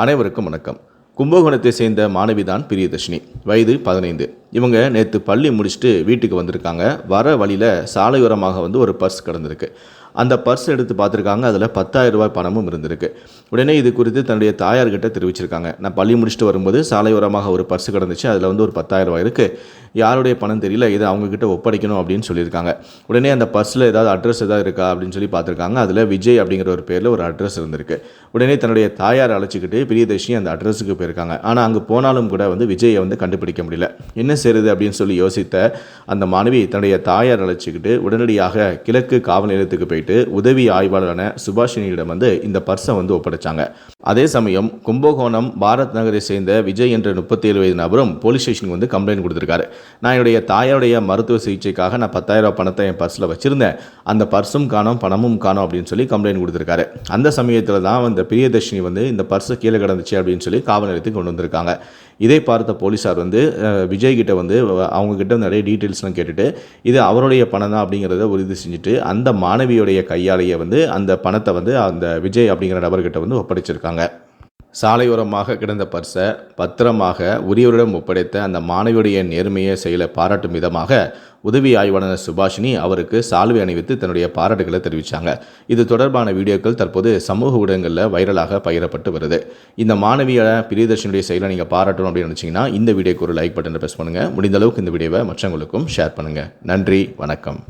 அனைவருக்கும் வணக்கம். கும்பகோணத்தை சேர்ந்த மாணவி தான் பிரியதர்ஷினி. வயது பதினைந்து. இவங்க நேற்று பள்ளி முடிச்சுட்டு வீட்டுக்கு வந்திருக்காங்க. வர வழியில் சாலையோரமாக வந்து ஒரு பர்ஸ் கிடந்திருக்கு. அந்த பர்ஸ் எடுத்து பார்த்துருக்காங்க. அதில் பத்தாயிரம் ரூபாய் பணமும் இருந்திருக்கு. உடனே இது குறித்து தன்னுடைய தாயார்கிட்ட தெரிவிச்சிருக்காங்க. நான் பள்ளி முடிச்சுட்டு வரும்போது சாலையோரமாக ஒரு பர்ஸ் கிடந்துச்சு. அதில் வந்து ஒரு பத்தாயிரம் ரூபாய் இருக்குது யாருடைய பணம் தெரியல இதை அவங்கக்கிட்ட ஒப்படைக்கணும் அப்படின்னு சொல்லியிருக்காங்க. உடனே அந்த பர்ஸில் ஏதாவது அட்ரஸ் ஏதாவது இருக்கா அப்படின்னு சொல்லி பார்த்துருக்காங்க. அதில் விஜய் அப்படிங்கிற ஒரு பேரில் ஒரு அட்ரஸ் இருந்திருக்கு. உடனே தன்னுடைய தாயார் அழைச்சிக்கிட்டு பிரியதர்ஷினி அந்த அட்ரஸுக்கு போயிருக்காங்க. ஆனால் அங்கே போனாலும் கூட வந்து விஜயை வந்து கண்டுபிடிக்க முடியல. என்ன செய்யுது அப்படின்னு சொல்லி யோசித்த அந்த மாணவி தன்னுடைய தாயார் அழைச்சிக்கிட்டு உடனடியாக கிழக்கு காவல் நிலையத்துக்கு போயிட்டு உதவி ஆய்வாளரான சுபாஷினியிடம் வந்து இந்த பர்ஸை வந்து ஒப்படைச்சாங்க. அதே சமயம் கும்பகோணம் பாரத் நகரை சேர்ந்த விஜய் என்ற முப்பத்தி ஏழு வயது நபரும் போலீஸ் ஸ்டேஷனுக்கு வந்து கம்ப்ளைண்ட் கொடுத்துருக்காரு. நான் என்னுடைய தாயாருடைய மருத்துவ சிகிச்சைக்காக நான் பத்தாயிரரூபா பணத்தை என் பர்ஸில் வச்சுருந்தேன். அந்த பர்ஸும் காணும் பணமும் காணோம் அப்படின்னு சொல்லி கம்ப்ளைண்ட் கொடுத்துருக்காரு. அந்த சமயத்தில் தான் அந்த பிரியதர்ஷினி வந்து இந்த பர்ஸு கீழே கிடந்துச்சு அப்படின்னு சொல்லி காவல் நிலையத்துக்கு கொண்டு வந்திருக்காங்க. இதை பார்த்த போலீஸார் வந்து விஜய் கிட்ட வந்து அவங்கக்கிட்ட நிறைய டீட்டெயில்ஸ்லாம் கேட்டுட்டு இது அவருடைய பணம் தான் அப்படிங்கிறத உறுதி செஞ்சுட்டு அந்த மாணவியுடைய கையாலேயே வந்து அந்த பணத்தை வந்து அந்த விஜய் அப்படிங்கிற நபர்கிட்ட வந்து ஒப்படைச்சிருக்காங்க. சாலையோரமாக கிடந்த பர்ஸை பத்திரமாக உரியவரிடம் ஒப்படைத்த அந்த மாணவியுடைய நேர்மையை செயலை பாராட்டும் விதமாக உதவி ஆய்வாளர் சுபாஷினி அவருக்கு சால்வை அணிவித்து தன்னுடைய பாராட்டுகளை தெரிவித்தாங்க இது தொடர்பான வீடியோக்கள் தற்போது சமூக ஊடகங்களில் வைரலாக பகிரப்பட்டு வருது. இந்த மாணவியோட பிரியதர்ஷனுடைய செயலை நீங்கள் பாராட்டணும் அப்படின்னு நினச்சிங்கன்னா இந்த வீடியோக்கு ஒரு லைக் பட்டனை ப்ரெஸ் பண்ணுங்கள் முடிந்த அளவுக்கு இந்த வீடியோவை மற்றவங்களுக்கும் ஷேர் பண்ணுங்கள் நன்றி வணக்கம்.